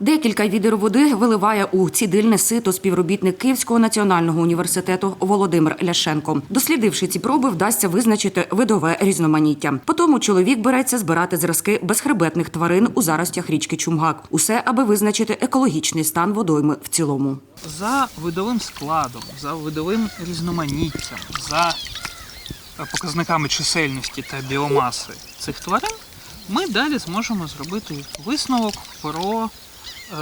Декілька відер води виливає у цідильне сито співробітник Київського національного університету Володимир Ляшенко. Дослідивши ці проби, вдасться визначити видове різноманіття. Потім чоловік береться збирати зразки безхребетних тварин у заростях річки Чумгак. Усе аби визначити екологічний стан водойми в цілому. За видовим складом, за видовим різноманіттям, за е, показниками чисельності та біомаси цих тварин, ми далі зможемо зробити висновок про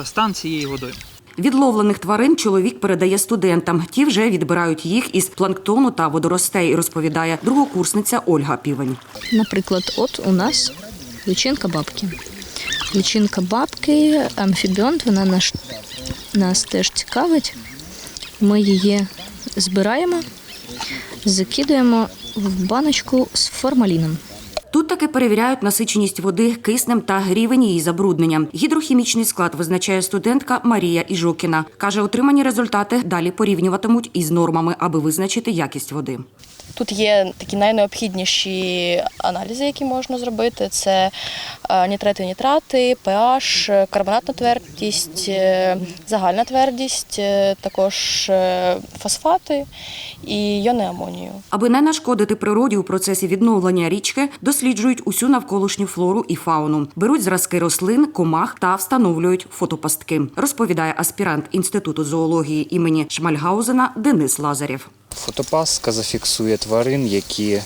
е, стан цієї водойми. Відловлених тварин чоловік передає студентам. Ті вже відбирають їх із планктону та водоростей, розповідає другокурсниця Ольга Півень. Наприклад, от у нас личинка бабки. Личинка бабки, амфібіонт, вона наш, нас теж цікавить. Ми її збираємо, закидуємо в баночку з формаліном. Тут таки перевіряють насиченість води киснем та рівень її забруднення. Гідрохімічний склад визначає студентка Марія Іжокіна. Каже, отримані результати далі порівнюватимуть із нормами, аби визначити якість води. Тут є такі найнеобхідніші аналізи, які можна зробити: це е, нітрити, нітрати, pH, карбонатна твердість, е, загальна твердість, е, також фосфати і йони амонію. Аби не нашкодити природі у процесі відновлення річки, досліджують усю навколишню флору і фауну, беруть зразки рослин, комах та встановлюють фотопастки. Розповідає аспірант інституту зоології імені Шмальгаузена Денис Лазарєв. Фотопастка зафіксує тварин, які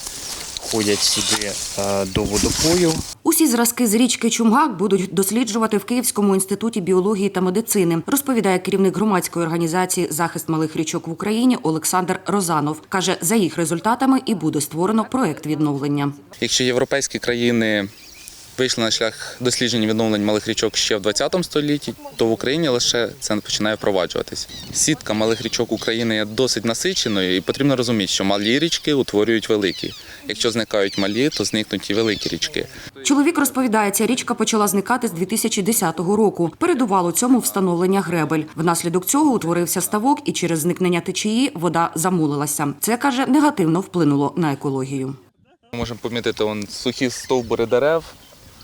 ходять сюди е, до водопою. Усі зразки з річки Чумгак будуть досліджувати в Київському інституті біології та медицини, розповідає керівник громадської організації Захист малих річок в Україні Олександр Розанов. каже, за їх результатами і буде створено проект відновлення. Якщо європейські країни вийшли на шлях дослідження відновлень малих річок ще в 20 столітті, то в Україні лише це починає впроваджуватись. Сітка малих річок України є досить насиченою, і потрібно розуміти, що малі річки утворюють великі. Якщо зникають малі, то зникнуть і великі річки. Чоловік розповідає, ця річка почала зникати з 2010 року. Передувало цьому встановлення гребель. Внаслідок цього утворився ставок, і через зникнення течії вода замулилася. Це каже негативно вплинуло на екологію. Ми можемо помітити он, сухі стовбури дерев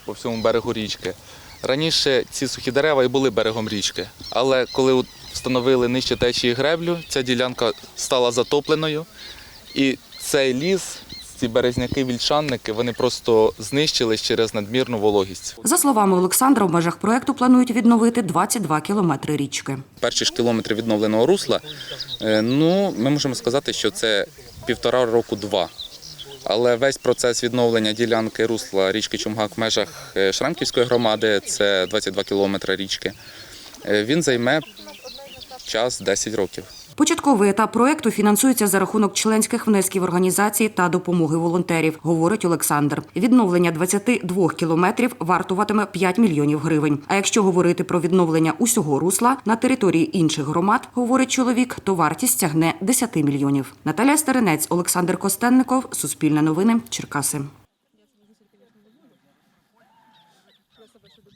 по всьому берегу річки. Раніше ці сухі дерева і були берегом річки, але коли встановили нижче течії греблю, ця ділянка стала затопленою, і цей ліс, ці березняки, вільшанники, вони просто знищились через надмірну вологість. За словами Олександра, в межах проекту планують відновити 22 кілометри річки. Перші ж кілометри відновленого русла, е, ну ми можемо сказати, що це півтора року-два. Але весь процес відновлення ділянки русла річки Чумгак в межах е, Шрамківської громади, це 22 кілометри річки, е, він займе час 10 років. Початковий етап проекту фінансується за рахунок членських внесків організації та допомоги волонтерів, говорить Олександр. Відновлення 22 кілометрів вартуватиме 5 мільйонів гривень. А якщо говорити про відновлення усього русла на території інших громад, говорить чоловік, то вартість тягне 10 мільйонів. Наталя Старинець, Олександр Костенников, Суспільне новини, Черкаси.